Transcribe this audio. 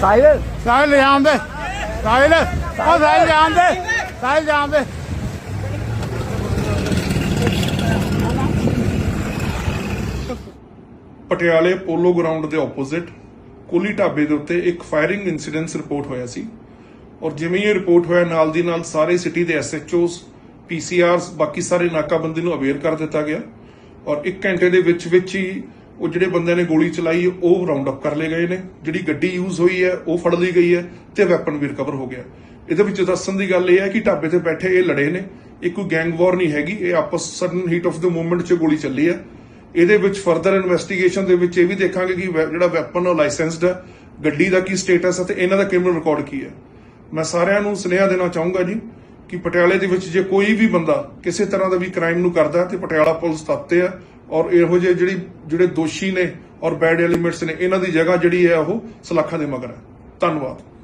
ਸਾਹਿਲ। ਸਾਹਿਲ ਲੈ ਆਉਂਦੇ ਸਾਹਿਲ ਉਹ ਸਾਹਿਲ ਜਾਣਦੇ ਸਾਹਿਲ ਜਾਣਦੇ ਪਟਿਆਲੇ ਪੋਲੋ ਗਰਾਊਂਡ ਦੇ ਆਪੋਜ਼ਿਟ ਕੋਲੀ ਢਾਬੇ ਦੇ ਉੱਤੇ ਇੱਕ ਫਾਇਰਿੰਗ ਇਨਸੀਡੈਂਟ ਰਿਪੋਰਟ ਹੋਇਆ ਸੀ। ਔਰ ਜਿਵੇਂ ਹੀ ਇਹ ਰਿਪੋਰਟ ਹੋਇਆ, ਨਾਲ ਦੀ ਨਾਲ ਸਾਰੇ ਸਿਟੀ ਦੇ ਐਸਐਚਓਸ ਪੀਸੀਆਰਸ ਬਾਕੀ ਸਾਰੇ ਨਾਕਾਬੰਦੀ ਨੂੰ ਅਵੇਅਰ ਕਰ ਦਿੱਤਾ ਗਿਆ ਔਰ 1 ਘੰਟੇ ਦੇ ਵਿੱਚ ਵਿੱਚ ਹੀ ਉਹ ਜਿਹੜੇ ਬੰਦਿਆਂ ਨੇ ਗੋਲੀ ਚਲਾਈ, ਉਹ ਰਾਉਂਡ ਅਪ ਕਰ ਲਏ ਗਏ ਨੇ। ਜਿਹੜੀ ਗੱਡੀ ਯੂਜ਼ ਹੋਈ ਹੈ, ਉਹ ਫੜ ਲਈ ਗਈ ਹੈ ਤੇ ਵੈਪਨ ਵੀ ਰਿਕਵਰ ਹੋ ਗਿਆ। ਇਹਦੇ ਵਿੱਚ ਦੱਸਣ ਦੀ ਗੱਲ ਇਹ ਹੈ ਕਿ ਢਾਬੇ ਤੇ ਬੈਠੇ ਇਹ ਲੜੇ ਨੇ। ਇਹ ਕੋਈ ਗੈਂਗ ਵਾਰ ਨਹੀਂ ਹੈਗੀ, ਇਹ ਆਪਸ sudden heat of the movement 'ਚ ਗੋਲੀ ਚੱਲੀ ਹੈ। ਇਹਦੇ ਵਿੱਚ ਫਰਦਰ ਇਨਵੈਸਟੀਗੇਸ਼ਨ ਦੇ ਵਿੱਚ ਇਹ ਵੀ ਦੇਖਾਂਗੇ ਕਿ ਜਿਹੜਾ ਵੈਪਨ ਉਹ ਲਾਇਸੈਂਸਡ ਹੈ ਗੱਡੀ ਦਾ ਕੀ ਸਟੇਟਸ ਹੈ ਤੇ ਇਹਨਾਂ ਦਾ ਕ੍ਰਿਮੀਨਲ ਰਿਕਾਰਡ ਕੀ ਹੈ। ਮੈਂ ਸਾਰਿਆਂ ਨੂੰ ਸੁਨੇਹਾ ਦੇਣਾ ਚਾਹੂੰਗਾ ਜੀ ਕਿ ਪਟਿਆਲੇ ਦੇ ਵਿੱਚ ਜੇ ਕੋਈ ਵੀ ਬੰਦਾ ਕਿਸੇ ਤਰ੍ਹਾਂ ਦਾ ਵੀ ਕ੍ਰਾਈਮ ਨੂੰ ਕਰਦਾ ਹੈ ਤੇ ਪਟਿਆਲਾ ਪੁਲਿਸ ਤੱਤੇ ਆ ਔਰ ਇਹੋ ਜਿਹੇ ਜਿਹੜੀ, ਜਿਹੜੇ ਦੋਸ਼ੀ ਨੇ ਔਰ ਬੈਡ ਐਲੀਮੈਂਟਸ ਨੇ, ਇਹਨਾਂ ਦੀ ਜਗ੍ਹਾ ਜਿਹੜੀ ਹੈ ਉਹ ਸਲਾਖਾਂ ਦੇ ਮਗਰ ਹੈ। ਧੰਨਵਾਦ।